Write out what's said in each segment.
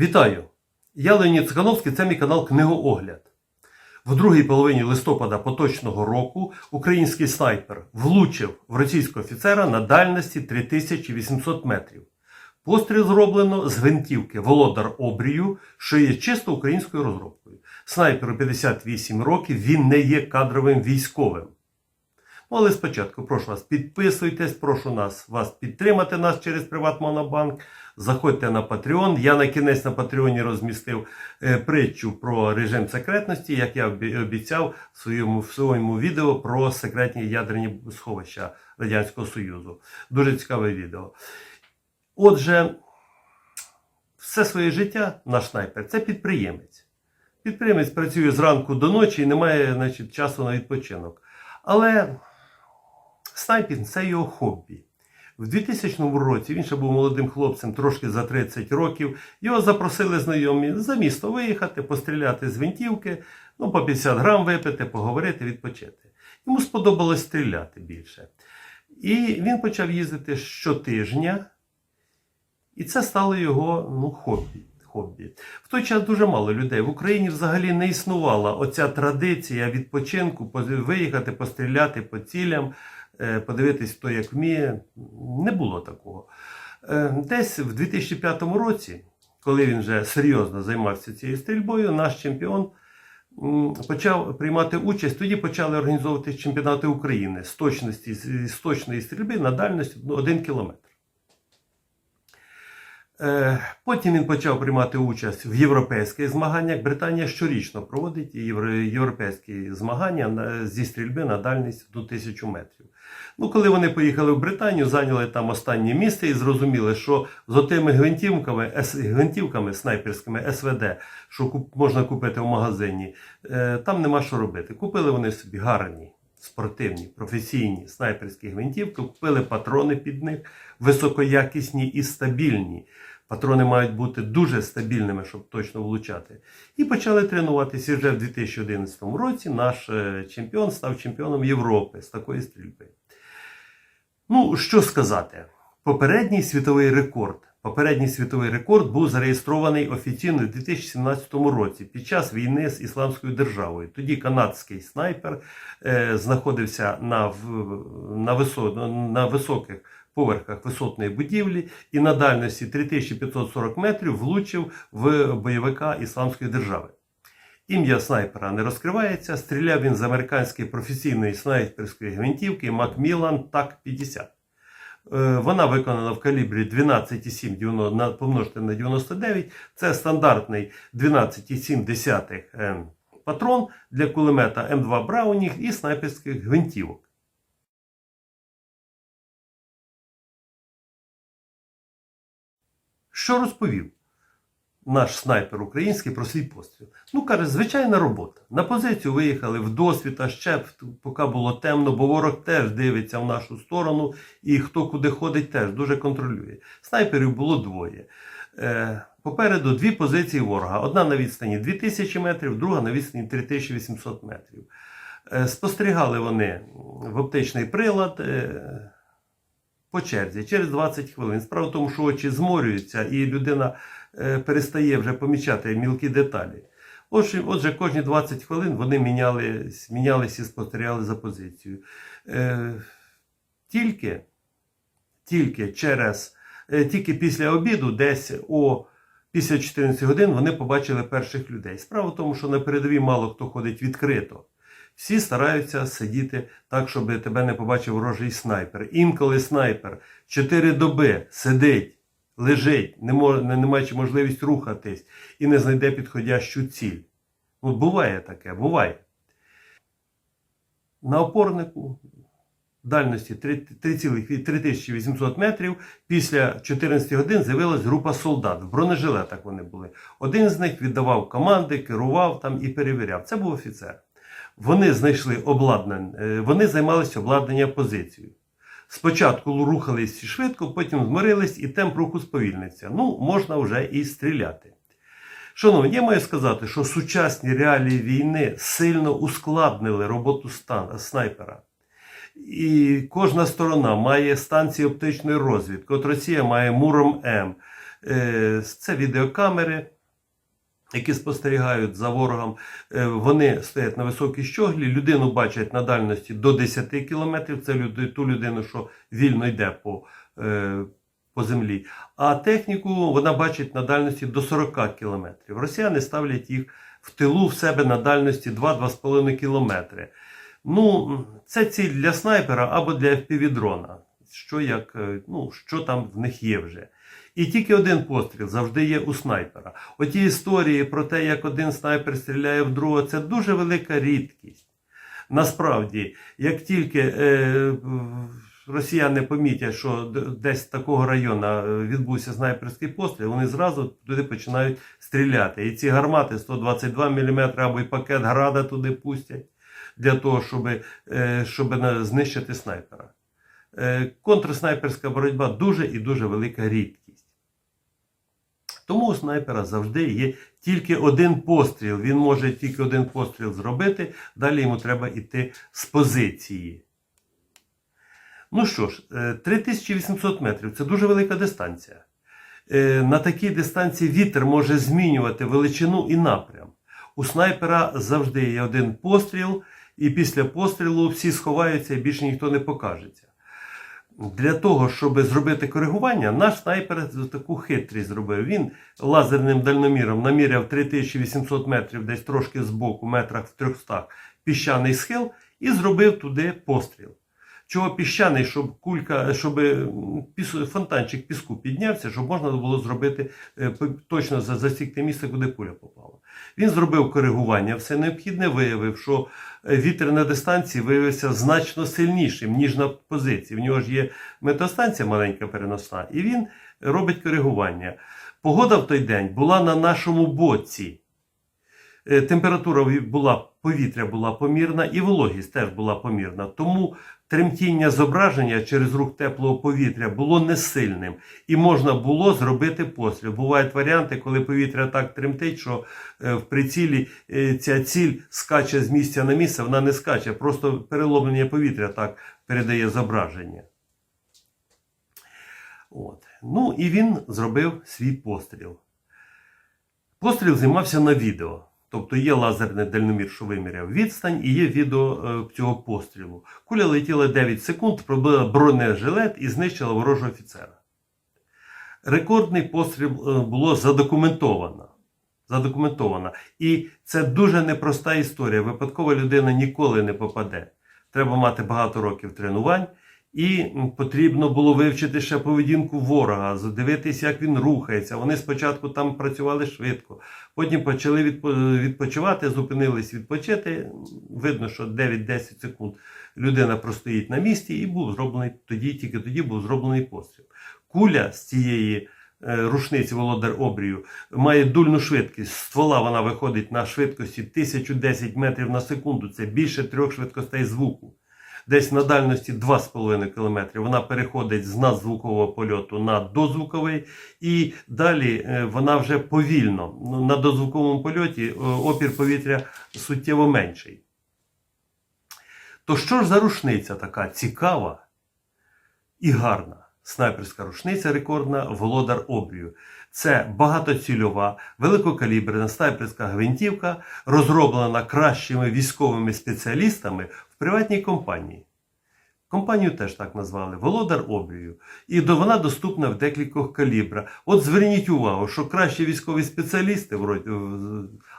Вітаю! Я Леонід Цикановський, це мій канал Книгоогляд. В другій половині листопада поточного року український снайпер влучив в російського офіцера на дальності 3800 метрів. Постріл зроблено з гвинтівки Володар Обрію, що є чисто українською розробкою. Снайперу 58 років, він не є кадровим військовим. Ну, але спочатку прошу вас, підписуйтесь, прошу нас вас підтримати нас через Приватмонобанк. Заходьте на Patreon. Я на кінець на Патреоні розмістив е, притчу про режим секретності, як я обіцяв в своєму, в своєму відео про секретні ядерні сховища Радянського Союзу. Дуже цікаве відео. Отже, все своє життя наш снайпер це підприємець. Підприємець працює зранку до ночі і не має значить, часу на відпочинок. Але снайпінг це його хобі. В 2000 році він ще був молодим хлопцем, трошки за 30 років. Його запросили знайомі за місто виїхати, постріляти з гвинтівки, ну, по 50 грам випити, поговорити, відпочити. Йому сподобалось стріляти більше. І він почав їздити щотижня, і це стало його ну, хобі. хобі. В той час дуже мало людей. В Україні взагалі не існувала оця традиція відпочинку, виїхати, постріляти по цілям, подивитись, хто як вміє. Не було такого. Е, Десь в 2005 році, коли він вже серйозно займався цією стрільбою, наш чемпіон почав приймати участь. Тоді почали організовувати чемпіонати України з точності з з точної стрільби на дальність 1 кілометр. Е, Потім він почав приймати участь в європейських змаганнях. Британія щорічно проводить європейські змагання зі стрільби на дальність до 1000 метрів. Ну, коли вони поїхали в Британію, зайняли там останнє місце і зрозуміли, що з отими гвинтівками, гвинтівками снайперськими СВД, що можна купити в магазині, е, там нема що робити. Купили вони собі гарні, спортивні, професійні снайперські гвинтівки, купили патрони під них, високоякісні і стабільні. Патрони мають бути дуже стабільними, щоб точно влучати. І почали тренуватися І вже в 2011 році. Наш е, чемпіон став чемпіоном Європи з такої стрільби. Ну, що сказати? Попередній світовий рекорд. Попередній світовий рекорд був зареєстрований офіційно у 2017 році під час війни з Ісламською державою. Тоді канадський снайпер е, знаходився на, в- на, висо, на високих поверхах висотної будівлі і на дальності 3540 метрів влучив в бойовика Ісламської держави. Ім'я снайпера не розкривається. Стріляв він з американської професійної снайперської гвинтівки Macmillan TAC-50. Е, Вона виконана в калібрі 12,7 на- помножити на 99. Це стандартний 12,7 е, патрон для кулемета М2 Браунінг і снайперських гвинтівок. Що розповів наш снайпер український про свій постріл? Ну, каже, звичайна робота. На позицію виїхали в досвіта, ще поки було темно, бо ворог теж дивиться в нашу сторону, і хто куди ходить, теж дуже контролює. Снайперів було двоє. Е, Попереду дві позиції ворога. Одна на відстані 2000 метрів, друга на відстані 3800 метрів. Е, Спостерігали вони в оптичний прилад. По черзі через 20 хвилин. Справа в тому, що очі зморюються, і людина е, перестає вже помічати мілкі деталі. Отже, отже, кожні 20 хвилин вони міняли, мінялися і спостерігали за позицією. Е, тільки, тільки через, е, тільки після обіду, десь о після 14 годин, вони побачили перших людей. Справа в тому, що на передовій мало хто ходить відкрито. Всі стараються сидіти так, щоб тебе не побачив ворожий снайпер. Інколи снайпер 4 доби сидить, лежить, не, мож, не, не маючи можливість рухатись і не знайде підходящу ціль. От буває таке, буває. На опорнику дальності 3800 метрів після 14 годин з'явилась група солдат. В бронежилетах вони були. Один з них віддавав команди, керував там і перевіряв. Це був офіцер. Вони знайшли обладнання, е, вони займалися обладнанням позицію. Спочатку рухались швидко, потім змирились і темп руху сповільниться. Ну, можна вже і стріляти. Шановні, я маю сказати, що сучасні реалії війни сильно ускладнили роботу снайпера. І кожна сторона має станції оптичної розвідки. От Росія має Муром М. Е, Це відеокамери, які спостерігають за ворогом. Е, Вони стоять на високій щоглі, людину бачать на дальності до 10 кілометрів. Це люди- ту людину, що вільно йде по, е, по землі. А техніку вона бачить на дальності до 40 кілометрів. Росіяни ставлять їх в тилу в себе на дальності 2-2,5 кілометри. Ну, це ціль для снайпера або для FPV-дрона. Що, як, е, ну, що там в них є вже. І тільки один постріл завжди є у снайпера. Оті історії про те, як один снайпер стріляє в другого, це дуже велика рідкість. Насправді, як тільки е, росіяни помітять, що десь з такого району е, відбувся снайперський постріл, вони зразу туди починають стріляти. І ці гармати 122 мм або й пакет града туди пустять для того, щоб, е, щоб знищити снайпера. Е, Контрснайперська боротьба дуже і дуже велика рідкість. Тому у снайпера завжди є тільки один постріл. Він може тільки один постріл зробити, далі йому треба йти з позиції. Ну що ж, е, 3800 метрів це дуже велика дистанція. Е, На такій дистанції вітер може змінювати величину і напрям. У снайпера завжди є один постріл, і після пострілу всі сховаються і більше ніхто не покажеться. Для того, щоб зробити коригування, наш снайпер таку хитрість зробив. Він лазерним дальноміром наміряв 3800 метрів, десь трошки збоку, метрах в 300 піщаний схил, і зробив туди постріл. Чого піщаний, щоб кулька, щоб піс- фонтанчик піску піднявся, щоб можна було зробити е, точно за- засікти місце, куди пуля попала. Він зробив коригування, все необхідне виявив, що е, вітер на дистанції виявився значно сильнішим, ніж на позиції. В нього ж є метеостанція маленька переносна, і він робить коригування. Погода в той день була на нашому боці. Е, Температура була, повітря була помірна і вологість теж була помірна. Тому тремтіння зображення через рух теплого повітря було не сильним і можна було зробити постріл. Бувають варіанти, коли повітря так тремтить, що е, в прицілі е, ця ціль скаче з місця на місце, вона не скаче, просто переломлення повітря так передає зображення. От. Ну і він зробив свій постріл. Постріл знімався на відео. Тобто є лазерний дальномір, що виміряв відстань, і є відео е, цього пострілу. Куля летіла 9 секунд, пробила бронежилет і знищила ворожого офіцера. Рекордний постріл е, було задокументовано. Задокументовано. І це дуже непроста історія. Випадкова людина ніколи не попаде. Треба мати багато років тренувань. І потрібно було вивчити ще поведінку ворога, дивитися, як він рухається. Вони спочатку там працювали швидко, потім почали відпо- відпочивати, зупинились відпочити. Видно, що 9-10 секунд людина простоїть на місці, і був зроблений тоді, тільки тоді був зроблений постріл. Куля з цієї е, рушниці Володар Обрію має дульну швидкість. Ствола вона виходить на швидкості 1010 метрів на секунду. Це більше трьох швидкостей звуку десь на дальності 2,5 км. Вона переходить з надзвукового польоту на дозвуковий, і далі е, вона вже повільно. Ну, На дозвуковому польоті е, опір повітря суттєво менший. То що ж за рушниця така цікава і гарна? Снайперська рушниця рекордна Володар Обрію. Це багатоцільова, великокаліберна снайперська гвинтівка, розроблена кращими військовими спеціалістами приватній компанії. Компанію теж так назвали Володар Обрію. І вона доступна в декількох калібрах. От зверніть увагу, що кращі військові спеціалісти,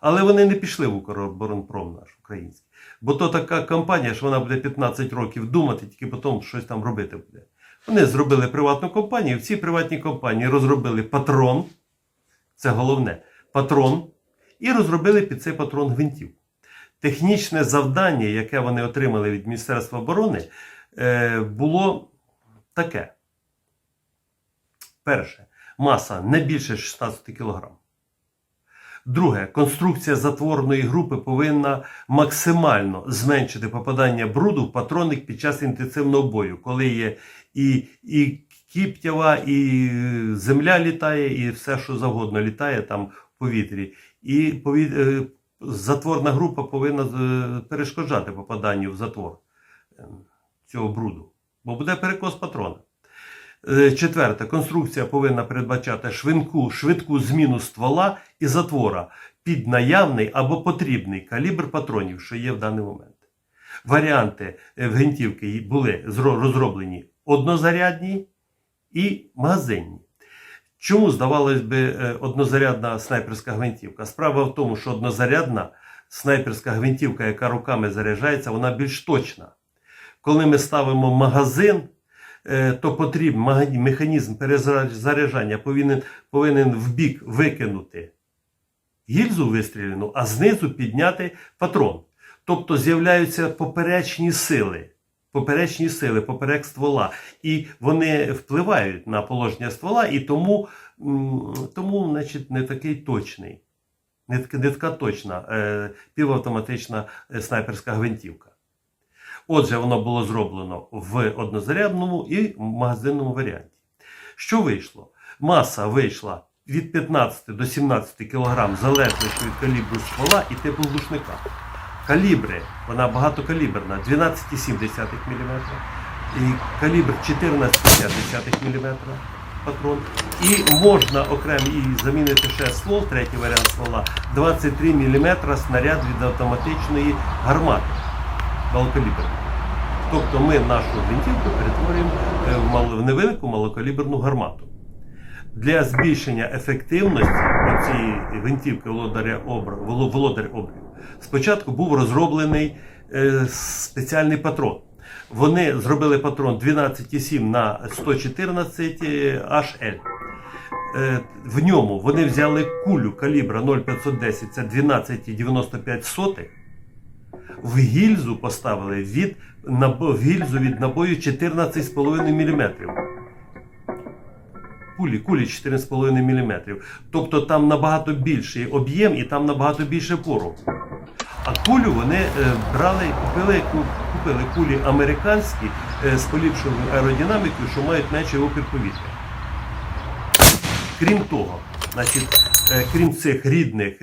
але вони не пішли в Укроборонпром наш український. Бо то така компанія, що вона буде 15 років думати, тільки потім щось там робити буде. Вони зробили приватну компанію. В цій приватній компанії розробили патрон, це головне, патрон, і розробили під цей патрон гвинтівку. Технічне завдання, яке вони отримали від Міністерства оборони, е, було таке. Перше, маса не більше 16 кг. Друге, конструкція затворної групи повинна максимально зменшити попадання бруду в патронник під час інтенсивного бою, коли є і, і кіптєва, і земля літає, і все, що завгодно літає там в повітрі. І пові... затворна група повинна е, перешкоджати попаданню в затвор е, цього бруду, бо буде перекос патрона. Е, Четверте, конструкція повинна передбачати швидку, швидку зміну ствола і затвора під наявний або потрібний калібр патронів, що є в даний момент. Варіанти е, гвинтівки були розроблені однозарядні і магазинні. Чому здавалось би е, однозарядна снайперська гвинтівка? Справа в тому, що однозарядна снайперська гвинтівка, яка руками заряджається, вона більш точна. Коли ми ставимо магазин, е, то потрібен механізм перезаряджання повинен, повинен в бік викинути гільзу вистріляну, а знизу підняти патрон. Тобто з'являються поперечні сили. Поперечні сили, поперек ствола. І вони впливають на положення ствола, і тому, тому значить, не такий точний. Не не така точна е, півавтоматична е, снайперська гвинтівка. Отже, воно було зроблено в однозарядному і магазинному варіанті. Що вийшло? Маса вийшла від 15 до 17 кг, залежно від калібру ствола і типу глушника. Калібри, вона багатокаліберна, 12,7 мм і калібр 14,5 мм патрон. І можна окремо і замінити ще ствол, третій варіант ствола, 23 мм снаряд від автоматичної гармати малокаліберної. Тобто ми нашу гвинтівку перетворюємо е, в невелику малокаліберну гармату. Для збільшення ефективності цієї гвинтівки володаря обр... воло- володар обрію спочатку був розроблений е, спеціальний патрон. Вони зробили патрон 12,7 на 114 HL. Е, В ньому вони взяли кулю калібра 0,510, це 12,95 в гільзу поставили від в гільзу від набою 14,5 мм. Кулі, кулі 4,5 мм. Тобто там набагато більший об'єм і там набагато більше пороху. А кулю вони е, брали, купили, купили кулі американські е, з поліпшеною аеродинамікою, що мають менший опір повітря. Крім того, значить, е, крім цих рідних,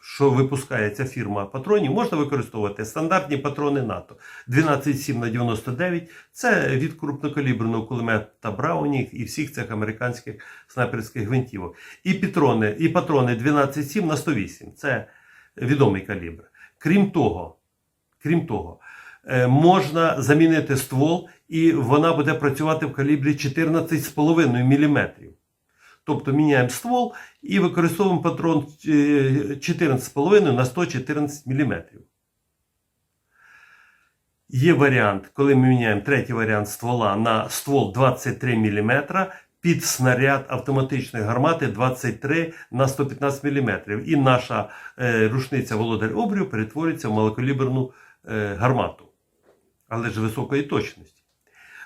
що випускає ця фірма патронів, можна використовувати стандартні патрони НАТО 12,7 на 99 Це від крупнокаліберного кулемета Браунінг і всіх цих американських снайперських гвинтівок. І патрони, і патрони 12,7 на 108 Це відомий калібр. Крім того, крім того, е, можна замінити ствол, і вона буде працювати в калібрі 14,5 мм. Тобто міняємо ствол і використовуємо патрон е, 14,5 на 114 мм. Є варіант, коли ми міняємо третій варіант ствола на ствол 23 мм під снаряд автоматичної гармати 23 на 115 мм. І наша е, рушниця Володар Обрію перетворюється в малокаліберну е, гармату, але ж високої точності.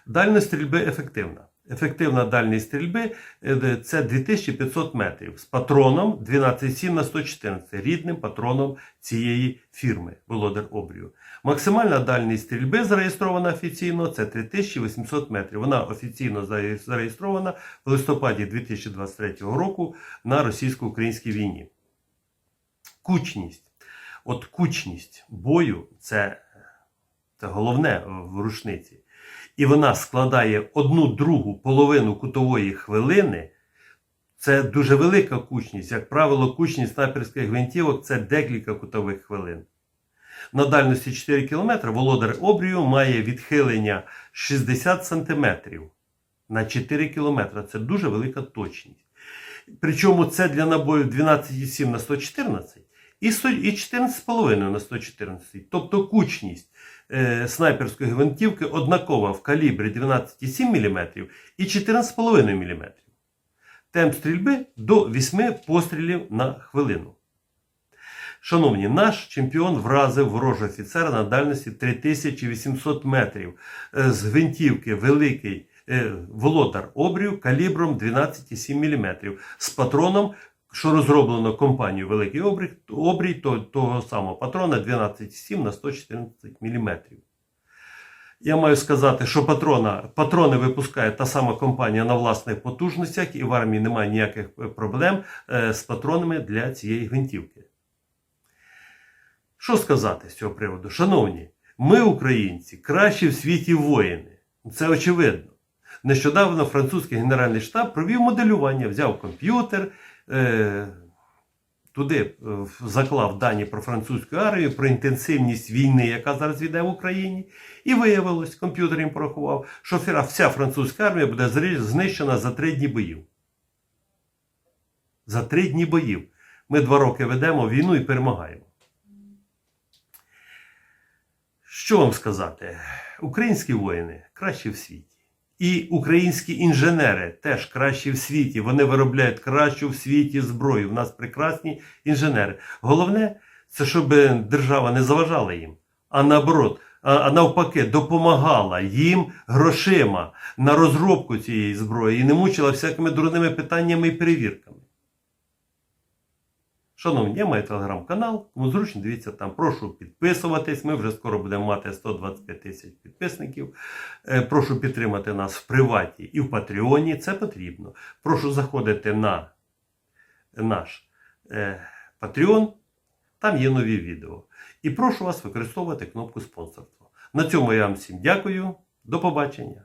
Дальність стрільби ефективна. Ефективна дальність стрільби е, це 2500 метрів з патроном 12,7 на 114, рідним патроном цієї фірми Володар Обрію. Максимальна дальність стрільби зареєстрована офіційно це 3800 метрів. Вона офіційно зареєстрована в листопаді 2023 року на російсько-українській війні. Кучність. От кучність бою це, це головне в рушниці. І вона складає одну другу половину кутової хвилини. Це дуже велика кучність. Як правило, кучність снайперських гвинтівок це декілька кутових хвилин. На дальності 4 км володар обрію має відхилення 60 см на 4 км. Це дуже велика точність. Причому це для набоїв 12,7 на 114 і 14,5 на 114. Тобто кучність е, снайперської гвинтівки однакова в калібрі 12,7 мм і 14,5 мм. Темп стрільби до 8 пострілів на хвилину. Шановні, наш чемпіон вразив ворожого офіцера на дальності 3800 метрів е, з гвинтівки великий е, володар обрію калібром 12,7 мм з патроном, що розроблено компанією Великий обрій, обрій то- того самого патрона 12,7 на 114 мм. Я маю сказати, що патрона, патрони випускає та сама компанія на власних потужностях, і в армії немає ніяких е, проблем з патронами для цієї гвинтівки. Що сказати з цього приводу? Шановні, ми, українці, кращі в світі воїни. Це очевидно. Нещодавно французький генеральний штаб провів моделювання, взяв комп'ютер, е, туди е, заклав дані про французьку армію, про інтенсивність війни, яка зараз йде в Україні. І виявилось, комп'ютер їм порахував, що вся- вся французька армія буде знищена за три дні боїв. За три дні боїв. Ми два роки ведемо війну і перемагаємо. Що вам сказати? Українські воїни кращі в світі. І українські інженери теж кращі в світі. Вони виробляють кращу в світі зброю. У нас прекрасні інженери. Головне, це щоб держава не заважала їм, а наоборот, а а навпаки, допомагала їм грошима на розробку цієї зброї і не мучила всякими дурними питаннями і перевірками. Шановні, я маю телеграм-канал, тому зручно дивіться там. Прошу підписуватись. Ми вже скоро будемо мати 125 тисяч підписників. Е, Прошу підтримати нас в приваті і в Патреоні. Це потрібно. Прошу заходити на наш е, Patreon, там є нові відео. І прошу вас використовувати кнопку спонсорства. На цьому я вам всім дякую. До побачення.